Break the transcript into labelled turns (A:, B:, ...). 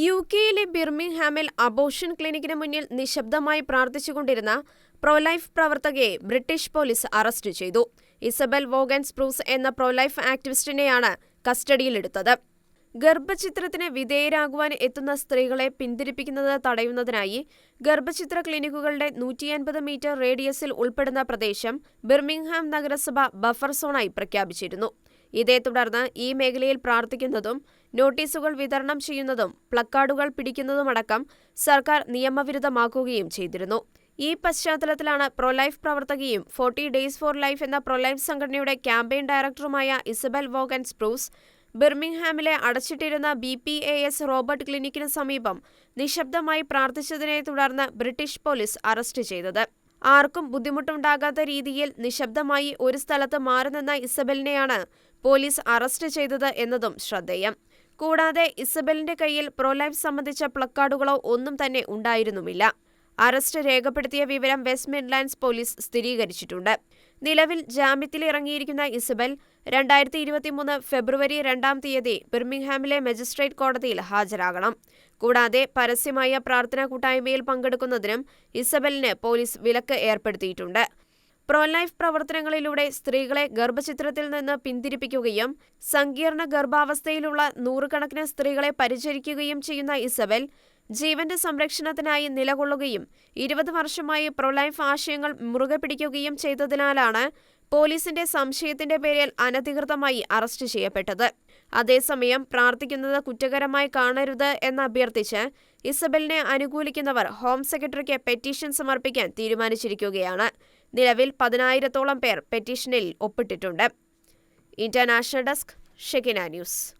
A: U കെയിലെ ബിർമിംഗ്ഹാമിൽ abortion ക്ലിനിക്കിന് മുന്നിൽ നിശബ്ദമായി പ്രാർത്ഥിച്ചുകൊണ്ടിരുന്ന പ്രോലൈഫ് പ്രവർത്തകയെ ബ്രിട്ടീഷ് പോലീസ് അറസ്റ്റ് ചെയ്തു. ഇസബൽ വോഗൻ സ്പ്രൂസ് എന്ന പ്രോലൈഫ് ആക്ടിവിസ്റ്റിനെയാണ് കസ്റ്റഡിയിലെടുത്തത്. ഗർഭചിത്രത്തിന് വിധേയരാകുവാൻ എത്തുന്ന സ്ത്രീകളെ പിന്തിരിപ്പിക്കുന്നത് തടയുന്നതിനായി ഗർഭചിത്ര ക്ലിനിക്കുകളുടെ നൂറ്റിയൻപത് മീറ്റർ റേഡിയസിൽ ഉൾപ്പെടുന്ന പ്രദേശം ബിർമിംഗ്ഹാം നഗരസഭ ബഫർ സോണായി പ്രഖ്യാപിച്ചിരുന്നു. ഇതേ തുടർന്ന് ഈ മേഖലയിൽ പ്രാർത്ഥിക്കുന്നതും നോട്ടീസുകൾ വിതരണം ചെയ്യുന്നതും പ്ലക്കാർഡുകൾ പിടിക്കുന്നതുമടക്കം സർക്കാർ നിയമവിരുദ്ധമാക്കുകയും ചെയ്തിരുന്നു. ഈ പശ്ചാത്തലത്തിലാണ് പ്രൊലൈഫ് പ്രവർത്തകയും ഫോർട്ടി ഡേയ്സ് ഫോർ ലൈഫ് എന്ന പ്രൊലൈഫ് സംഘടനയുടെ ക്യാമ്പയിൻ ഡയറക്ടറുമായ ഇസബൽ വോഗൻ സ്പ്രൂസ് ബിർമിംഗ്ഹാമിലെ അടച്ചിട്ടിരുന്ന B P A S Robert ക്ലിനിക്കിന് സമീപം നിശബ്ദമായി പ്രാർത്ഥിച്ചതിനെ തുടർന്ന് ബ്രിട്ടീഷ് പോലീസ് അറസ്റ്റ് ചെയ്തത്. ആർക്കും ബുദ്ധിമുട്ടുണ്ടാകാത്ത രീതിയിൽ നിശബ്ദമായി ഒരു സ്ഥലത്ത് മാറി നിന്ന ഇസബലിനെയാണ് പോലീസ് അറസ്റ്റ് ചെയ്തത് എന്നതും ശ്രദ്ധേയം. കൂടാതെ ഇസബലിന്റെ കയ്യിൽ പ്രോലൈഫ് സംബന്ധിച്ച പ്ലക്കാർഡുകളോ ഒന്നും തന്നെ ഉണ്ടായിരുന്നുമില്ല. അറസ്റ്റ് രേഖപ്പെടുത്തിയ വിവരം വെസ്റ്റ് മിഡ്ലാൻഡ്സ് പോലീസ് സ്ഥിരീകരിച്ചിട്ടുണ്ട്. നിലവിൽ ജാമ്യത്തിലിറങ്ങിയിരിക്കുന്ന ഇസബൽ രണ്ടായിരത്തി ഇരുപത്തിമൂന്ന് ഫെബ്രുവരി രണ്ടാം തീയതി ബിർമിംഗ്ഹാമിലെ മജിസ്ട്രേറ്റ് കോടതിയിൽ ഹാജരാകണം. കൂടാതെ പരസ്യമായ പ്രാർത്ഥനാ കൂട്ടായ്മയിൽ പങ്കെടുക്കുന്നതിനും ഇസബലിന് പോലീസ് വിലക്ക് ഏർപ്പെടുത്തിയിട്ടുണ്ട്. പ്രോലൈഫ് പ്രവർത്തനങ്ങളിലൂടെ സ്ത്രീകളെ ഗർഭചിത്രത്തിൽ നിന്ന് പിന്തിരിപ്പിക്കുകയും സങ്കീർണ ഗർഭാവസ്ഥയിലുള്ള നൂറുകണക്കിന് സ്ത്രീകളെ പരിചരിക്കുകയും ചെയ്യുന്ന ഇസബൽ ജീവന്റെ സംരക്ഷണത്തിനായി നിലകൊള്ളുകയും ഇരുപത് വർഷമായി പ്രൊലൈഫ് ആശയങ്ങൾ മുറുകെ പിടിക്കുകയും ചെയ്തതിനാലാണ് പോലീസിന്റെ സംശയത്തിന്റെ പേരിൽ അനധികൃതമായി അറസ്റ്റ് ചെയ്യപ്പെട്ടത്. അതേസമയം പ്രാർത്ഥിക്കുന്നത് കുറ്റകരമായി കാണരുത് എന്ന് അഭ്യർത്ഥിച്ച് ഇസബലിനെ അനുകൂലിക്കുന്നവർ ഹോം സെക്രട്ടറിക്ക് പെറ്റീഷൻ സമർപ്പിക്കാൻ തീരുമാനിച്ചിരിക്കുകയാണ്. നിലവിൽ പതിനായിരത്തോളം പേർ പെറ്റീഷനിൽ ഒപ്പിട്ടിട്ടുണ്ട്. International desk Shekinah news.